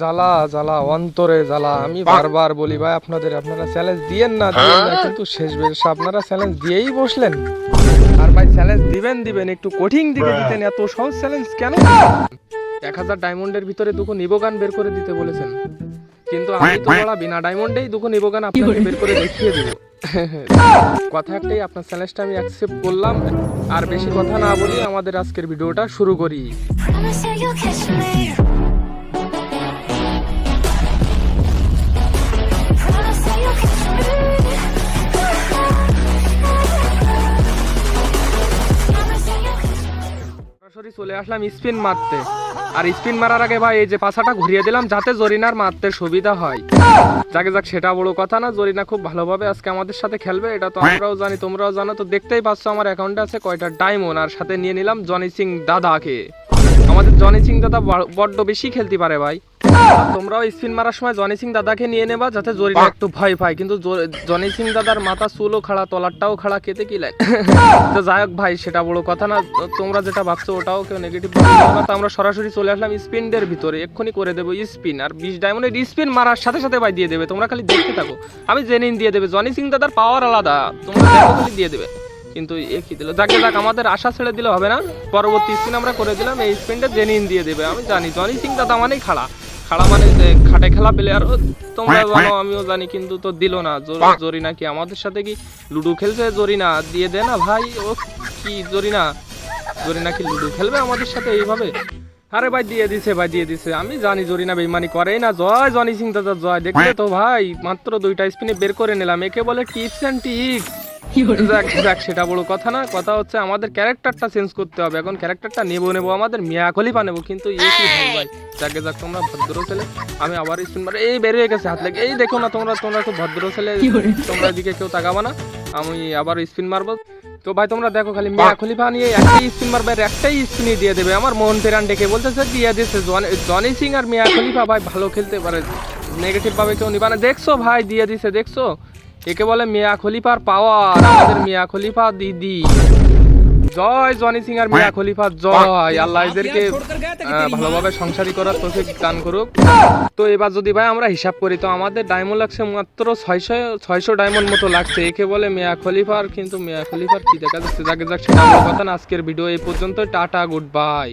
জ্বালা জ্বালা অন্তরে জ্বালা। আমি বারবার বলি ভাই আপনাদের আপনারা চ্যালেঞ্জ দিয়েন না দিয়েন না কিন্তু শেষ বেশ আপনারা চ্যালেঞ্জ দিয়েই বসলেন। আর ভাই চ্যালেঞ্জ দিবেন দিবেন একটু কঠিন দিকে দিতেন এত সহজ চ্যালেঞ্জ কেন? এক হাজার ডায়মন্ডের ভিতরে দুটো নিবগান বের করে দিতে বলেছেন। কিন্তু আমি তো বলা বিনা ডায়মন্ডেই দুটো নিবগান আপনাকে বের করে দেখিয়ে দিব। কথা একটাই আপনার চ্যালেঞ্জটা আমি অ্যাকসেপ্ট করলাম। আর বেশি কথা না বলি আমাদের আজকের ভিডিওটা শুরু করি। সরাসরি চলে আসলাম স্পিন মারতে। আর স্পিন মারার আগে ভাই এই যে পাশাটা ঘুরিয়ে দিলাম যাতে জরিনার মারতে সুবিধা হয়। যাকে যাক, সেটা বড় কথা না, জরিনা খুব ভালোভাবে আজকে আমাদের সাথে খেলবে, এটা তো আমরাও জানি, তোমরাও জানো। তো দেখতেই পাচ্ছ আমার অ্যাকাউন্টে আছে কয়টা ডায়মন্ড আর সাথে নিয়ে নিলাম জনি সিং দাদাকে। আমাদের জনি সিং দাদা বড়- বড্ড বেশি খেলতে পারে ভাই। তোমরাও স্পিন মারার সময় জনি সিং দাদাকে নিয়ে নেবা যাতে জরিনা একটু ভয় পায়। কিন্তু জনি সিং দাদার মাথা চুলও খাড়া, তলারটাও খাড়া, খেতে কি লাইন তো যাই হোক ভাই, সেটা বড় কথা না। তোমরা যেটা ভাবছ ওটাও কেউ নেগেটিভ তো আমরা সরাসরি চলে আসলাম স্পিনদের ভিতরে। এক্ষুনি করে দেবো স্পিন। আর বিশ ডায়মন্ডের স্পিন মারার সাথে সাথে ভাই দিয়ে দেবে। তোমরা খালি দেখতে থাকো। আমি জেনিন দিয়ে দেবে। জনি সিং দাদার পাওয়ার আলাদা। তোমরা খালি দিয়ে দেবে। কিন্তু এ কি দিল? যাকে, যাক, আমাদের আশা ছেড়ে দিলে হবে না। পরবর্তী স্পিন আমরা করে দিলাম। এই স্পিনটা জেনিন দিয়ে দেবে। আমি জানি জনি সিং দাদা মানেই খাড়া। খাড়া মানে যে খাটে খেলা প্লেয়ার তোমরা জানো আমিও জানি কিন্তু তো দিল না। জোর- জরিনা কি আমাদের সাথে কি লুডো খেলছে? জরিনা দিয়ে দে না ভাই ও কি জরিনা? জরিনা কি লুডো খেলবে আমাদের সাথে এইভাবে? আরে ভাই দিয়ে দিছে ভাই দিয়ে দিছে। আমি জানি জরিনা বেইমানি করেই না। জয় জনি সিং দাদা জয়। দেখলে তো ভাই মাত্র দুইটা স্পিনে বের করে নিলাম। একে বলে টিপস অ্যান্ড টিক্স যাক যাক সেটা বড় কথা না কথা হচ্ছে আমাদের ক্যারেক্টারটা চেঞ্জ করতে হবে। এখন ক্যারেক্টারটা নেব নেব আমাদের মিয়া খলিফা নেব। কিন্তু এই কি ভাই? যাকে যাক তোমরা ভদ্র ছেলে আমি আবার স্পিন মারে এই বের হয়ে গেছে হাত লেগে। এই দেখো না তোমরা তোমরা খুব ভদ্র ছেলে। তোমরা এদিকে কেউ তাকাবা না। আমি আবার স্পিন মারবো। তো ভাই তোমরা দেখো খালি মিয়া খলিফা নিয়ে একটাই স্পিন মারবে একটাই স্পিনই দিয়ে দেবে। আমার মোহন ফেরান ডেকে বলতেছে দিয়ে জন- জনি সিং আর মিয়া খলিফা ভাই ভালো খেলতে পারে। নেগেটিভ ভাবে কেউ নিবা না। দেখছ ভাই দিয়ে দিছে দেখছ? একে বলে মিয়া খলিফার পাওয়ার, আমাদের মিয়া খলিফা দিদি। জয় জনি সিং আর মিয়া খলিফা জয়। আল্লাহ এদেরকে ভালোভাবে সংসারী করার তৌফিক দান করুক। তো এবার যদি ভাই আমরা হিসাব করি, তো আমাদের ডায়মন্ড লাগছে মাত্র ছয়শো ছয়শো ডায়মন্ড মতো লাগছে। একে বলে মিয়া খলিফার, কিন্তু মিয়া খলিফার কি দেখা যাচ্ছে? যাকে না। আজকের ভিডিও এই পর্যন্ত টাটা গুড বাই